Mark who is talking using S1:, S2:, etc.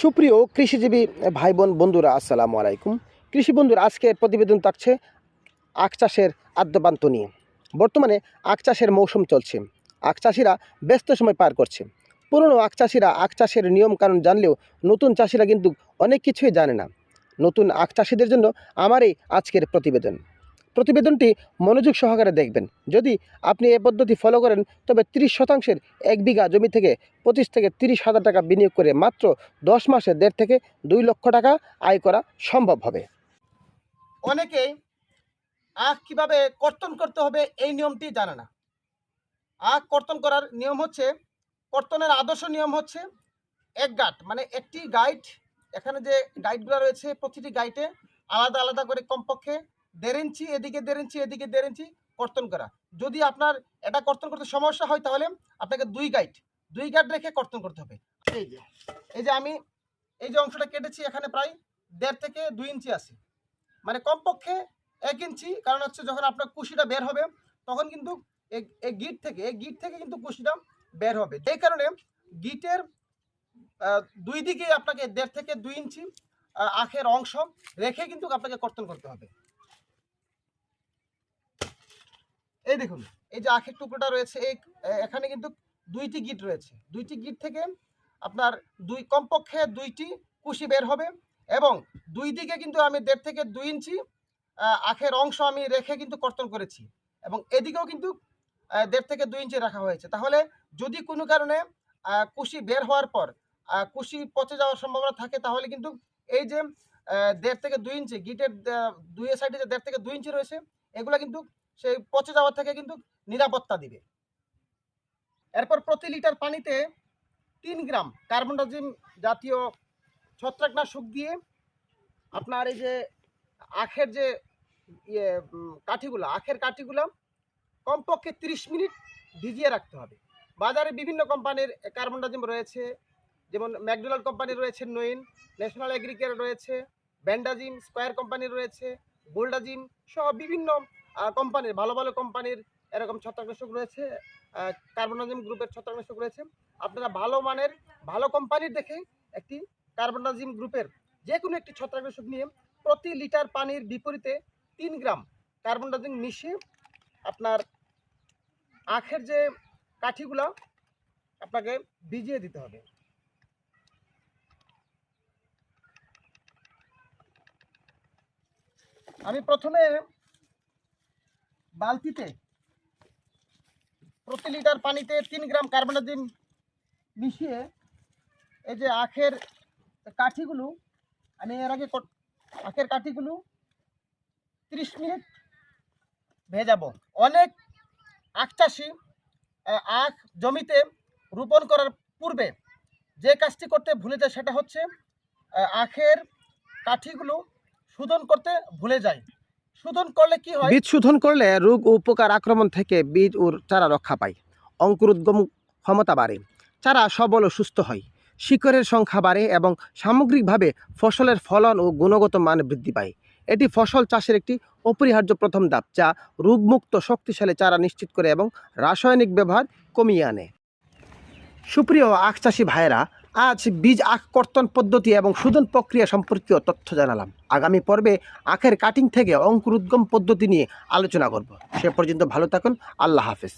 S1: সুপ্রিয় কৃষিজীবী ভাই বোন বন্ধুরা, আসসালামু আলাইকুম। কৃষি বন্ধুরা আজকের প্রতিবেদন থাকছে আখ চাষের আদ্যপান্ত নিয়ে। বর্তমানে আখ চাষের মৌসুম চলছে। আখ চাষিরা ব্যস্ত সময় পার করছে। পুরনো আখ চাষিরা আখ চাষের নিয়মকানুন জানলেও নতুন চাষিরা কিন্তু অনেক কিছুই জানে না। নতুন আখ চাষিদের জন্য আমার এই আজকের প্রতিবেদন। প্রতিবেদনটি মনোযোগ সহকারে দেখবেন। যদি আপনি এ পদ্ধতি ফলো করেন, তবে তিরিশ শতাংশের এক বিঘা জমি থেকে পঁচিশ থেকে তিরিশ হাজার টাকা বিনিয়োগ করে মাত্র দশ মাসে দেড় থেকে দুই লক্ষ টাকা আয় করা সম্ভব হবে। অনেকেই আখ কীভাবে কর্তন করতে হবে এই নিয়মটি জানে না। আখ কর্তন করার নিয়ম হচ্ছে, কর্তনের আদর্শ নিয়ম হচ্ছে এক গাঁট মানে একটি গাইড এখানে যে গাইডগুলো রয়েছে প্রতিটি গাইটে আলাদা আলাদা করে কমপক্ষে দেড় ইঞ্চি, এদিকে দেড় ইঞ্চি, এদিকে দেড় ইঞ্চি কর্তন করা। যদি আপনার এটা কর্তন করতে সমস্যা হয় তাহলে আপনাকে দুই গাইড দুই গাইড রেখে কর্তন করতে হবে। এই যে এই যে আমি এই যে অংশটা কেটেছি এখানে প্রায় দেড় থেকে দুই ইঞ্চি আছে। মানে কমপক্ষে এক ইঞ্চি, কারণ হচ্ছে যখন আপনার কুশিটা বের হবে, তখন কিন্তু এই গিট থেকে, এই গিট থেকে কিন্তু কুশিটা বের হবে। এই কারণে গিটের দুই দিকে আপনাকে দেড় থেকে দুই ইঞ্চি আখের অংশ রেখে কিন্তু আপনাকে কর্তন করতে হবে। এই দেখুন, এই যে আখের টুকরোটা রয়েছে, এই এখানে কিন্তু দুইটি গিট রয়েছে। দুইটি গিট থেকে আপনার দুই, কমপক্ষে দুইটি কুশি বের হবে এবং দুই দিকে কিন্তু আমি দেড় থেকে দুই ইঞ্চি আখের অংশ আমি রেখে কিন্তু কর্তন করেছি এবং এদিকেও কিন্তু দেড় থেকে দুই ইঞ্চি রাখা হয়েছে। তাহলে যদি কোনো কারণে কুশি বের হওয়ার পর কুশি পচে যাওয়ার সম্ভাবনা থাকে, তাহলে কিন্তু এই যে দেড় থেকে দুই ইঞ্চি গিটের দুই সাইডে যে দেড় থেকে দুই ইঞ্চি রয়েছে, এগুলো কিন্তু সেই পচে যাওয়ার থেকে কিন্তু নিরাপত্তা দিবে। এরপর প্রতি লিটার পানিতে তিন গ্রাম কার্বনডাজিম জাতীয় ছত্রাকনাশক দিয়ে আপনার এই যে আখের যে ইয়ে কাঠিগুলো, আখের কাঠিগুলো কমপক্ষে তিরিশ মিনিট ভিজিয়ে রাখতে হবে। বাজারে বিভিন্ন কোম্পানির কার্বনডাজিম রয়েছে, যেমন ম্যাকডোনাল্ড কোম্পানির রয়েছে, নইন, ন্যাশনাল এগ্রিকেয়ার রয়েছে, ব্যান্ডাজিম, স্কোয়ার কোম্পানির রয়েছে গোল্ডাজিম সহ বিভিন্ন কোম্পানির, ভালো ভালো কোম্পানির এরকম ছত্রাকনাশক রয়েছে কার্বনাজিম গ্রুপের ছত্রাকনাশক রয়েছে। আপনারা ভালো মানের, ভালো কোম্পানির দেখে একটি কার্বনাজিম গ্রুপের যে কোনো একটি ছত্রাকনাশক নিয়ে প্রতি লিটার পানির বিপরীতে তিন গ্রাম কার্বনডাজিম মিশিয়ে আপনার আখের যে কাঠিগুলা, আপনাকে ভিজিয়ে দিতে হবে। আমি প্রথমে বালতিতে প্রতি লিটার পানিতে তিন গ্রাম কার্বনাজিম মিশিয়ে এই যে আখের কাঠিগুলো, আমি এর আগে আখের কাঠিগুলো তিরিশ মিনিট ভেজাবো। অনেক আখ চাষি আখ জমিতে রোপণ করার পূর্বে যে কাজটি করতে ভুলে যায় সেটা হচ্ছে আখের কাঠিগুলো শোধন করতে ভুলে যায়। শোধন করলে কি হয়? বীজ শোধন করলে রোগ ও পোকার আক্রমণ থেকে বীজ ও চারা রক্ষা পায়। অঙ্কুরোদ্গম ক্ষমতা বাড়ে। চারা সবল ও সুস্থ হয়। শিকড়ের সংখ্যা বাড়ে এবং সামগ্রিকভাবে ফসলের ফলন ও গুণগত মান বৃদ্ধি পায়। এটি ফসল চাষের একটি অপরিহার্য প্রথম ধাপ, যা রোগমুক্ত শক্তিশালী চারা নিশ্চিত করে এবং রাসায়নিক ব্যবহার কমিয়ে আনে। সুপ্রিয় আখ চাষি ভাইয়েরা আজ বীজ আখ কর্তন পদ্ধতি এবং শোধন প্রক্রিয়া সম্পর্কীয় তথ্য জানালাম। আগামী পর্বে আখের কাটিং থেকে অঙ্কুর উদ্গম পদ্ধতি নিয়ে আলোচনা করব। সে পর্যন্ত ভালো থাকুন, আল্লাহ হাফেজ।